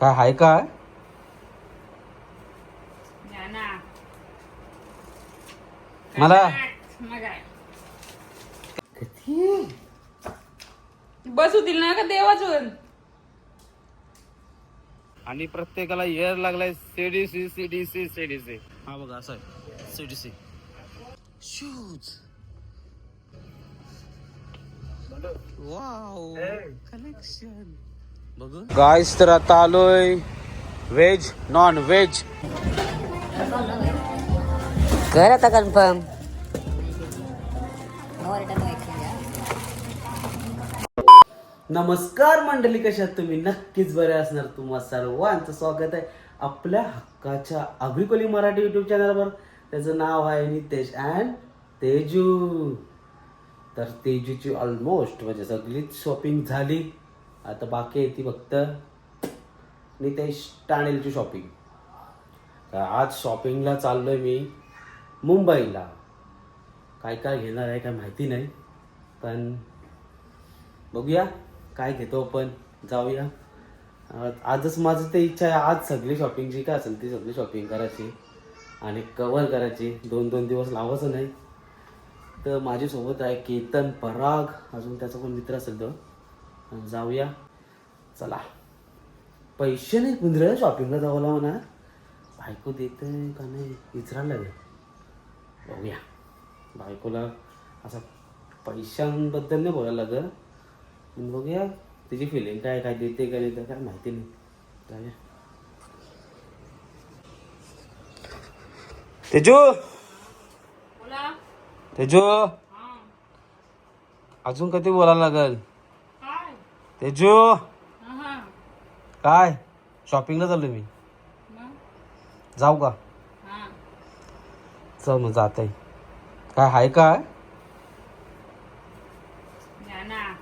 काय हाय काय? ज्ञाना. मला? बसू दिल ना का देवाचून आणि प्रत्येकाला इयर लागलाय सीडीसी सीडीसी सीडीसी हा बघा असं आहे. CDC shoes. वाव कलेक्शन बघू. गाईस तर आता आलोय व्हेज नॉन व्हेज कर आता कन्फर्म नमस्कार मंडळी कशात तुम्ही? नक्कीच बरे असणार. तुम्हा सर्वांचं स्वागत आहे आपल्या हक्काच्या अभिकोली मराठी युट्यूब चॅनलवर त्याचं नाव आहे नितेश अँड तेजू. तर तेजूची ऑलमोस्ट म्हणजे सगळीच शॉपिंग झाली. आता बाकी आहे ती फक्त नितेश टाणेलची शॉपिंग आज शॉपिंगला चाललो आहे मी मुंबईला. काय काय घेणार आहे काय माहिती नाही पण बघूया काय घेतो आपण जाऊया. आजच माझं ते इच्छा आहे आज सगळी शॉपिंग जी काय असेल ती सगळी शॉपिंग करायची आणि कवर करायची. दोन दोन दिवस लावायचं नाही. तर माझ्यासोबत आहे केतन पराग अजून त्याचा कोण मित्र असेल तो. जाऊया. चला. पैसे नाही कुंद्र शॉपिंगला जावं म्हणा बायको देते का नाही? विचारायला लागेल. बघूया. बायकोला असा पैशांबद्दल नाही बोलायला लागत. पण बघूया तिची फिलिंग काय काय देते का नाही तर काय माहिती नाही. जाऊया. तेजू! तेजू. अजून कधी बोलायला लागल? काय तेजू. काय? शॉपिंगला चाललो मी? जाऊ का. चल मग जात. आहे काय काय? ज्ञाना.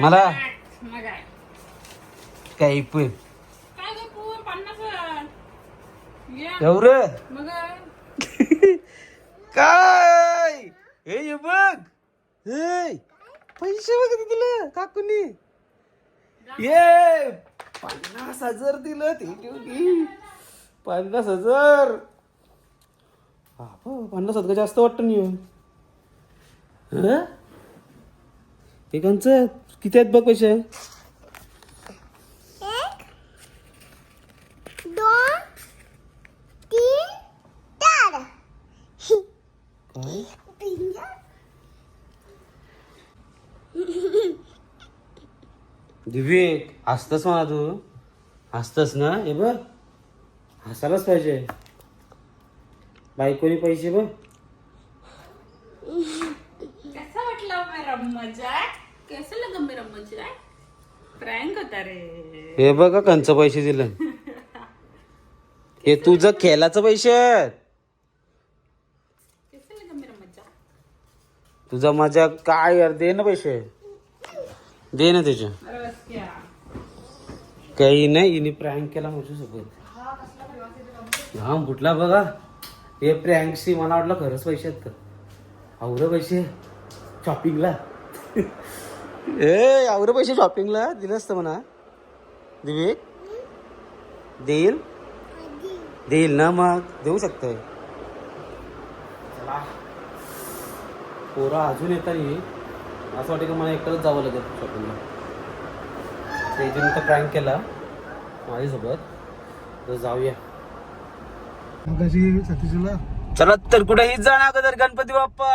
मला काय? पण. एवढं? काय? हे बघ. हे. पैसे वगैरे दिलं काकूनी. ये पन्नास हजार दिलं ते ठेवली पन्नास हजार. पन्नास हजार जास्त वाटतं नाही हो? ते कांच किती आहेत बघ पैसे दोन तीन चार काय दिव्य हसतस म्हणा तू. हसतस ना? हे बघ. हसायलाच पाहिजे. बायकोनी पैसे बघ. कैसा वाटला मेरा मजाक कैसा लगा मेरा मजाक प्रँक होता रे. हे बघ कंच पैसे दिलं. हे तुझं खेळाचं पैसे आहेत. कैसा लगा मेरा मजाक तुझा माझ्या काय यार? दे ना पैसे. दे ना त्याचे. अरे काही नाही हिने प्रँक केला माझ्यासोबत घाम फुटला बघा. हे प्रँकशी मला वाटलं खरंच पैसे आहेत का आवरं पैसे. शॉपिंगला ए आवरं पैसे शॉपिंगला दिलं असतं म्हणा. दिवे? देईल? देईल ना मग. देऊ शकतोय. चला. पोरा अजून येता नाही असं वाटतं की मला एकटंच जावं लागेल शॉपिंगला तेजून तर प्रँक केला. माझ्यासोबत. तर जाऊया. चला तर कुठेही जाणार अगोदर गणपती बाप्पा.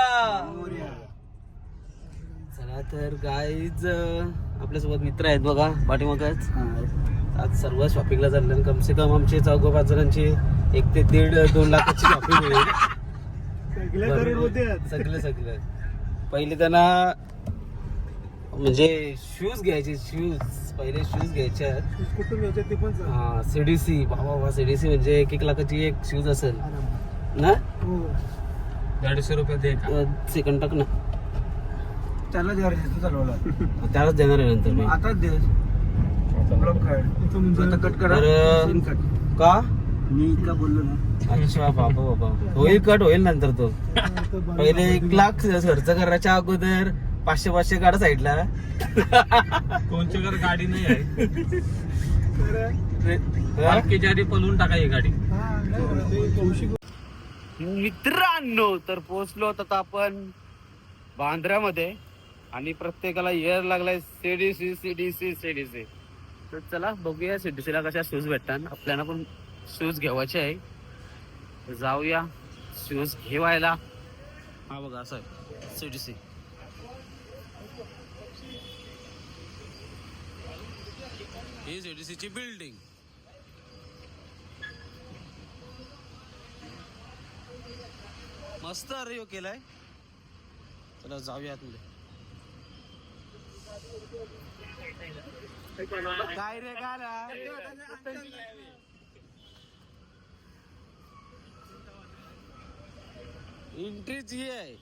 चला तर गाईज आपल्यासोबत मित्र आहेत बघा पाठीमागच. आज सर्व शॉपिंगला चालले कमसे कम आमचे चौघ पाच जणांची एक ते दीड दोन लाखाची शॉपिंग होईल. सगळे सगळे. पहिले त्यांना म्हणजे शूज घ्यायचे शूज पहिले शूज घ्यायचे आहेत कुठून घ्यायचे ते पण सांग. हा सीडीसी बाबा बाबा सीडीसी म्हणजे एक एक लाखाची एक शूज असेल. ना? हो. दीडशे रुपये दे सेकंड टाक ना. त्याला चालवला त्यालाच देणार आहे नंतर मी. आता दे. ब्लॉक काढ. आता कट करा. तर- सीन कट का? मी इतका बोललो ना. अच्छा बाबा बाबा. होईल कट होईल नंतर तो. पहिले एक लाख खर्च करायच्या अगोदर पाचशे पाचशे काढा साईडला. कोणच्या घर गाडी नाही आहे. हा? आधी पलवून टाका ही गाडी. मित्रांनो तर पोहोचलो होतो आता आपण बांद्र्यामध्ये आणि प्रत्येकाला इयर लागलाय सीडीसी सीडीसी सीडीसी तर चला बघूया सीडीसी ला कशा शूज भेटतात. आपल्याला पण शूज घ्यावायचे आहे. तर जाऊया शूज घेवायला. हा बघा असं आहे. सीडीसी ही सीडीसीची बिल्डिंग मस्त अरे केलाय. चला जाऊया आतमध्ये. काय रे काय एंट्रीच ही आहे.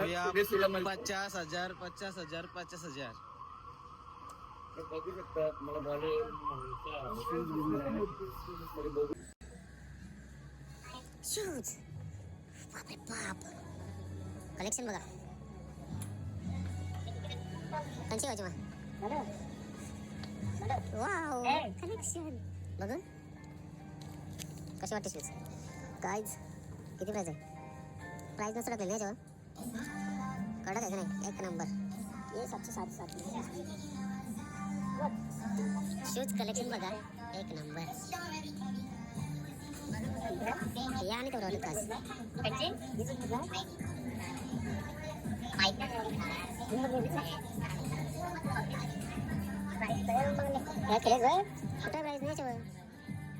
जाऊया पचास हजार पचास हजार पचास हजार. बघू शकता मला शूज. बापरे बाप. कलेक्शन बघा. कंची मग वाव कलेक्शन बघून. कशी वाटते शूज काहीच किती प्राईज आहे? प्राईज नसतं टाकलेली याच्यावर? कडक आहे का नाही? एक नंबर. ये सातशे सात सात शूज कलेक्शन बघा. एक नंबर. या आणि तेवढं खास या केले गं कुठं प्राईज नाही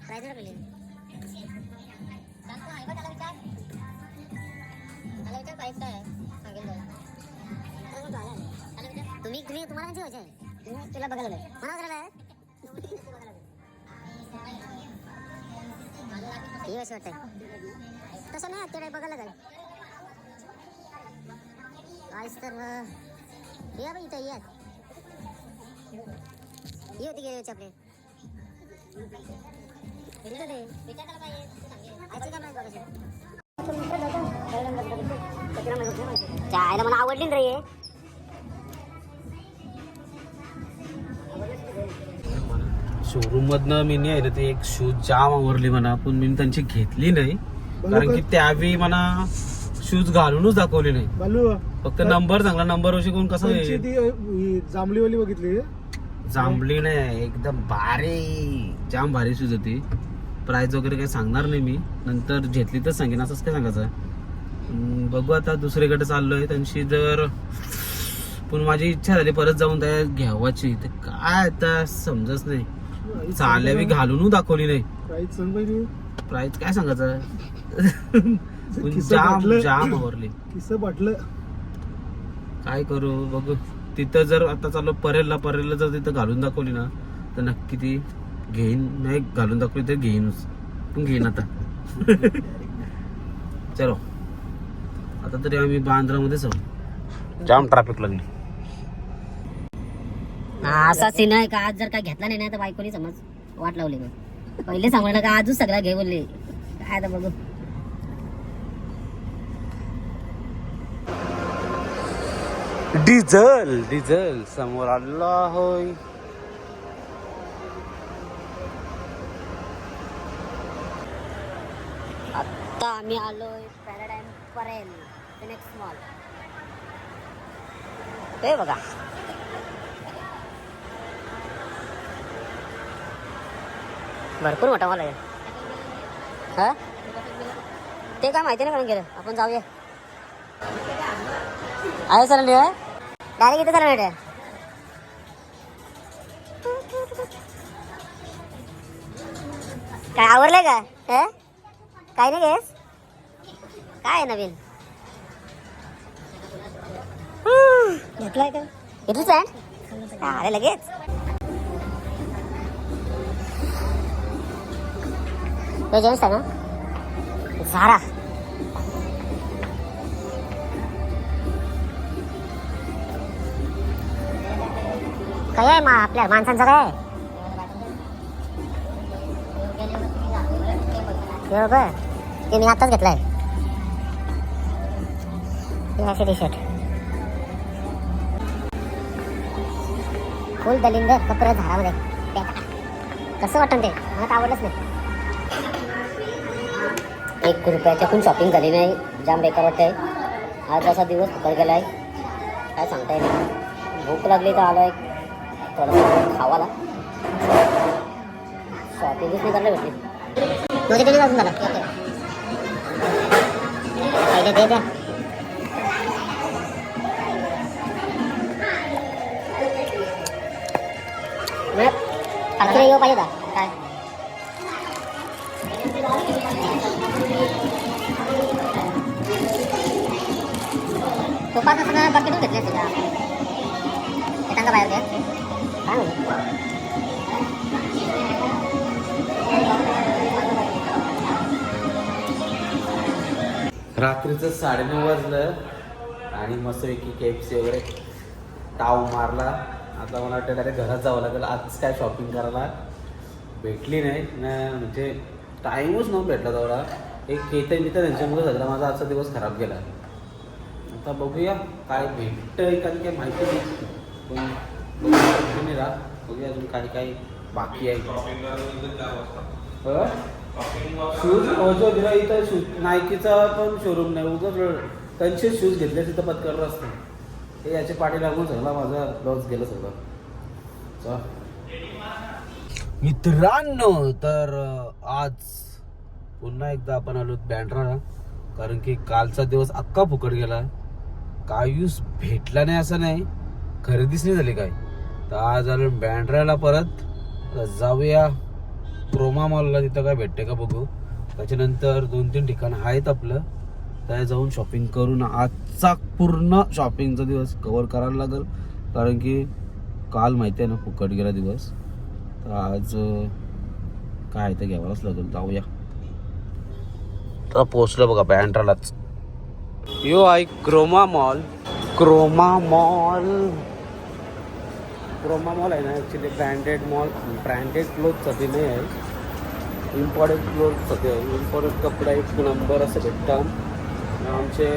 प्राईज नाही त्याला विचार प्राईज काय आहे सांगेल तुम्ही तुम्ही तुम्हाला कशी व्हायचं तुम्ही तुला बघायला लागेल मला बघायला आहे हे असं वाटतंय तसं नाही तेवढं बघायला लागेल आज तर या बाई इथं या. ही होती गेली आपले. इथं दे. काय माहिती चायला मला आवडली ना रे हे. शोरूम मधनं मी नाही ते एक शूज जाम आवरली म्हणा पण मी त्यांची घेतली नाही. कारण की? त्यावेळी मला शूज घालूनच दाखवली नाही. बालू? फक्त नंबर चांगला नंबर वशी कोण कसं? ती अ, ही जांभळीवाली बघितली जांभली नाही एकदम भारी. जाम भारी शूज होती. प्राइस वगैरे काही सांगणार नाही मी. नंतर घेतली तर सांगेन असंच काय सांगायचं? बघू आता दुसरीकडे चाललोय. त्यांची जर पण माझी इच्छा झाली परत जाऊन त्या घ्यावाची. तर काय आता समजच नाही. चालल्या मी घालून दाखवली नाही. प्राईस काय सांगायचं? जाम आवरली. काय करू बघू. तिथं जर आता चाललो परेलला परेलला जर तिथं घालून दाखवली ना तर नक्की ती घेईन. नाही घालून दाखवली तर घेईनच. पण घेईन आता. चलो. आता तरी आम्ही बांद्रामध्ये जाऊ. जाम ट्रॅफिक लागली. असा सीन आहे का? आज जर काय घेतला नाही ना तर बायकोनी समज वाट लावली मग. पहिले सांगणार का आजच सगळा घे बोलले. काय आता बघू. डिझेल डिझेल समोर आला होय. आता आम्ही आलोय पॅराडाईम परेल फिनिक्स मॉल ते बघा भरपूर मोठा मॉल आहे. हा? ते काय माहिती नाही म्हणून गेलं. आपण जाऊया. आहे सर डायरेक्ट इथे सर काय आवडलंय का? काय नाही गेस काय आहे नवीन? घेतलाय का? घेतलीच आहे अरे लगेच. झारा. काय आहे मा आपल्या माणसांचं काय? आहे ते मी आताच घेतलाय. टी शर्ट फुल दलिंद कपडे झाडामध्ये. बेकार. कसं वाटतं ते? मला तर आवडलंच नाही. एक रुपयाच्या पण शॉपिंग झाली नाही. जाम बेकार वाटतंय. आज असा दिवस फुकट गेलाय. काय सांगता येईल? भूक लागली तर आलोय. थोडंसं खावाला. शॉपिंगच नाही करायला भेटली तुझे किती वाजून झाला. पहिले दे द्या. येऊ पाहिजे होता काय तो पाच असं बकेटून घेतले तुझ्या त्यांना बाहेर काय रात्रीचं साडेनऊ वाजलं आणि मस्तपैकी के एफ सी वगैरे ताव मारला आता मला वाटतं डायरेक्ट घरात जावं लागेल. आज काय शॉपिंग करायला भेटली नाही. ना म्हणजे टाईमच नव्हतं भेटला तेवढा. एक हेतय मी तर त्यांच्यामुळे सगळा माझा आजचा दिवस खराब गेला. आता बघूया काय भेटतंय कारण काय माहिती नाही. राहा. बघूया बघूया अजून काय काय बाकी आहे. शूज जो दिला इथं शूज नायकीचा पण शोरूम नाही. उगाच त्यांचे शूज घेतले तिथं पत्करलं असतं. हे याचे पाठी लागून सगळा माझा लॉस गेलं सगळं. मित्रांनो तर आज पुन्हा एकदा आपण आलो बँड्राला कारण की कालचा दिवस अख्खा फुकट गेला. कायूस भेटला नाही असं नाही. खरेदीच नाही झाली काय तर आज आलो बँड्राला परत. जाऊया क्रोमा मॉलला तिथं काय भेटते का बघू. त्याच्यानंतर दोन तीन ठिकाण आहेत आपलं. त्या जाऊन शॉपिंग करून आजचा पूर्ण शॉपिंगचा दिवस कवर करायला लागेल. कारण की काल माहिती आहे ना फुकट गेला दिवस. तर आज काय आहे ते घ्यावंच लागेल. जाऊया. तर पोचलो बघा बँड्रालाच यो आहे Croma mall. Croma mall. Croma mall आहे ना ॲक्च्युली ब्रँडेड मॉल ब्रँडेड क्लोथसाठी नाही आहे. इम्पॉर्टंट क्लोथसाठी आहे. इम्पॉर्टंट कपडा एक नंबर असं भेटतात. आमचे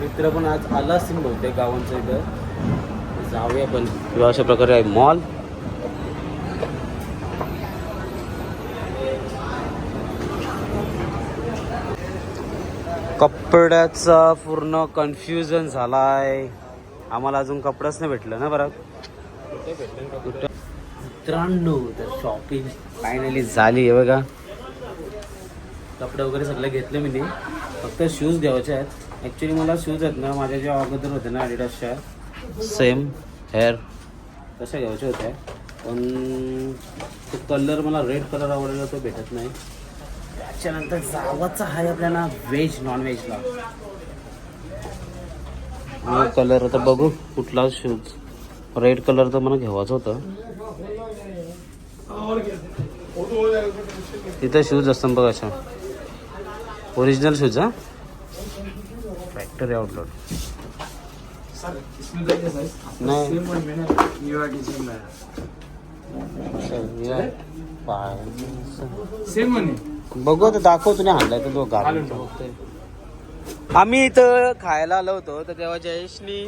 मित्र पण आज आला असतील बहुतेक गावांचं इथं. जाऊया पण. किंवा अशा प्रकारे आहे मॉल कपड्याचा पूर्ण कन्फ्युजन झालाय. आम्हाला अजून कपडाच नाही भेटलं ना बरं? मित्रांनो तर शॉपिंग फायनली झाली आहे बघा. कपडे वगैरे सगळे घेतले मी फक्त शूज घ्यायचे आहेत. ॲक्च्युली मला शूज आहेत ना माझ्या ज्या अगोदर होते ना ॲडिडासच्या सेम हेअर तशा घ्यायच्या होत्या. पण तो कलर मला रेड कलर आवडलेला तो भेटत नाही. त्याच्यानंतर जावाचा आहे आपल्याला व्हेज नॉन व्हेजला कलर आता बघू कुठला शूज रेड कलर तर मला घ्यावाचा होता. तिथं शूज असतात बघ अशा. ओरिजिनल शूज हा? फॅक्टरी आउटलेट नाही। सेम म्हणे बघू आता दाखव तुने आणलाय तर तो बघतोय. आम्ही इथं खायला आलो होतो तर तेव्हा जयेशनी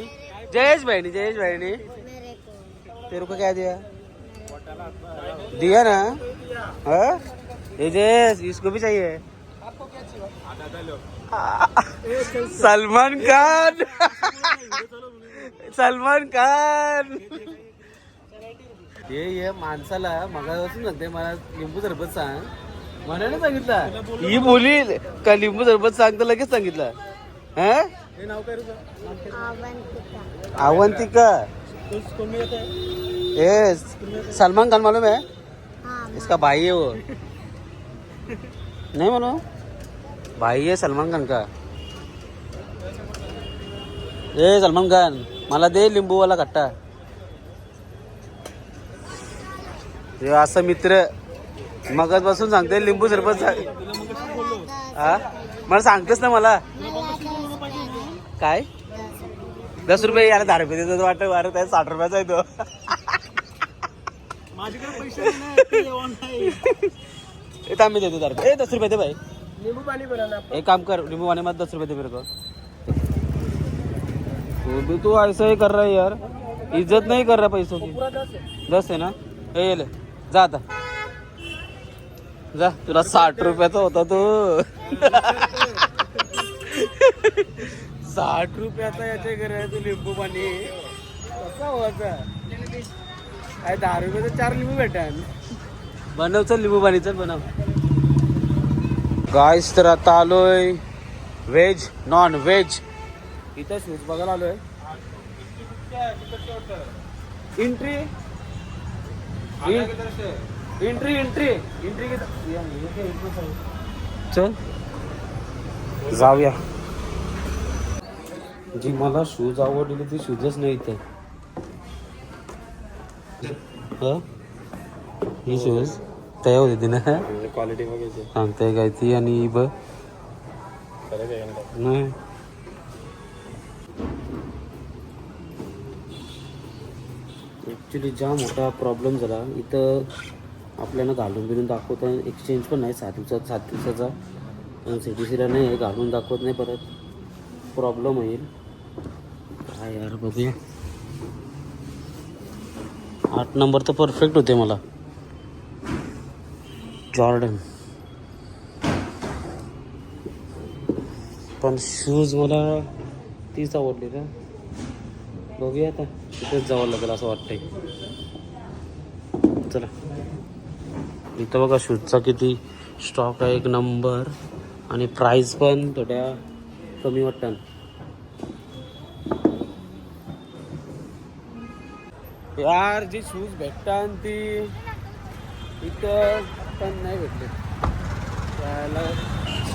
जयेश बहिणी जयेश बहिणी तेरे को क्या दिया? दिया ना? हाँ? जयेश इसको भी चाहिए। सलमान खान. सलमान खान. ये ये माणसाला मगापासून सांगते मला लिंबू सरबत सांग. मनाने सांगितलं. ही बोली का लिंबू सरबत सांग तर लगेच सांगितलं. हा? अवंतिका ये सलमान खान मालूम है इसका भाई है वो. नहीं मालूम? भाई है सलमान खान का। ए सलमान खान मला दे लिंबू वाला खट्टा। हे असं मित्र मगच बसून सांगते लिंबू सरबत हा? मला सांगतेस ना मला. काय? दस रुपये याला दहा रुपये देतो वाटत वाटत आहे साठ रुपयाचा आहे तो. माझ्याकडे पैसे थांब देतो दहा रुपये. दस रुपये दे भाई. नींबू एक काम कर नींबू पानी मत दस रुपए दे मेरे को. तू भी तू ऐसा ही कर रहा है यार. इज्जत नहीं कर रहा पैसों की. दस है आहे ना? हे ये ले. जा आता. जा. तुला साठ रुपयाचा होता तो. साठ रुपयाचा याच्या घरी तू लिंबू पाणी कसा व्हायचा दहा रुपयाचं चार लिंबू भेटान. बनव चल लिंबू पाणी चल बनव. गाईस तर आता आलोय व्हेज नॉन व्हेज इथं शूज बघायला आलोय. एंट्री एंट्री एंट्री एंट्री चल जाऊया. जी मला शूज आवडलेली ती शूजच नाही इथे. हं? ही शूज तया होती ती ना क्वालिटी बघायची. सांगताय काय ती आणि ही काय नाही. ॲक्च्युली जाम मोठा प्रॉब्लेम झाला इथं आपल्याला घालून बिलून दाखवता एक्सचेंज पण नाही. सात दिवसात सात दिवसाचा. सी टी सीला नाही घालून दाखवत नाही परत. प्रॉब्लेम येईल काय यार बघूया. आठ नंबर तर परफेक्ट होते मला. जॉर्डन पण शूज मला तीच आवडली का बघूया आता. तिथेच जावं लागेल असं वाटतंय. चला. इथं बघा शूजचा किती स्टॉक आहे एक नंबर आणि प्राईस पण थोड्या कमी वाटतात यार जी शूज भेटतात ती इथं पण नाही भेटले. त्याला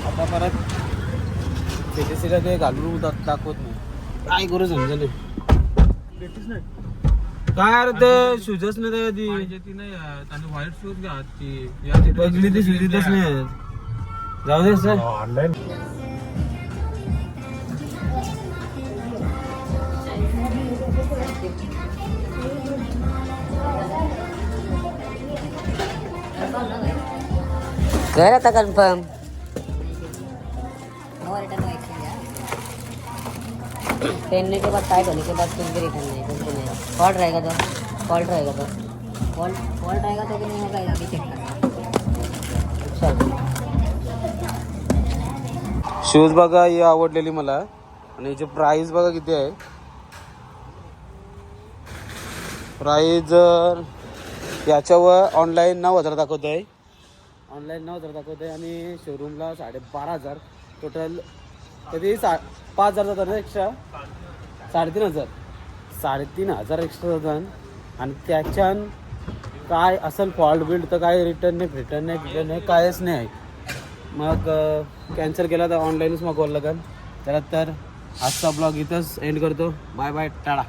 आता परत सिटीला ते घालून दा- दाखवत नाही. काय करू समजा नाही भेटीच नाही. काय अरे ते शूजच नाही त्या आधी. ती नाही आणि व्हाईट शूज घ्या ती बघली ती शूजच नाही. जाऊ दे सर ऑनलाईन कर आता कन्फर्म पहनने के बाद टाइट होने के बाद कुछ भी रिटर्न नहीं कुछ भी नहीं फॉल्ट रहेगा तो? फॉल्ट रहेगा तो? फॉल्ट फॉल्ट रहेगा तो भी नहीं होगा अभी चेक करना शूज बघा ही आवडलेली मला. आणि याची प्राइस बघा किती आहे. प्राइस जर याच्यावर ऑनलाईन नऊ हजार दाखवत आहे ऑनलाईन नऊ हजार दाखवत आहे आणि शोरूमला साडे बारा हजार. टोटल कधी? सा पाच हजार जातात एक्स्ट्रा साडेतीन हजार. साडेतीन हजार एक्स्ट्रा जातात. आणि त्याच्यान काय असेल फॉल्ट बिल्ड तर काय रिटर्न नाही रिटर्न नाही रिटर्न नाही कायच नाही. आहे मग कॅन्सल केला तर ऑनलाईनच मागवायला लागेल त्याला तर आजचा ब्लॉग इथंच एंड करतो. बाय बाय टाळा.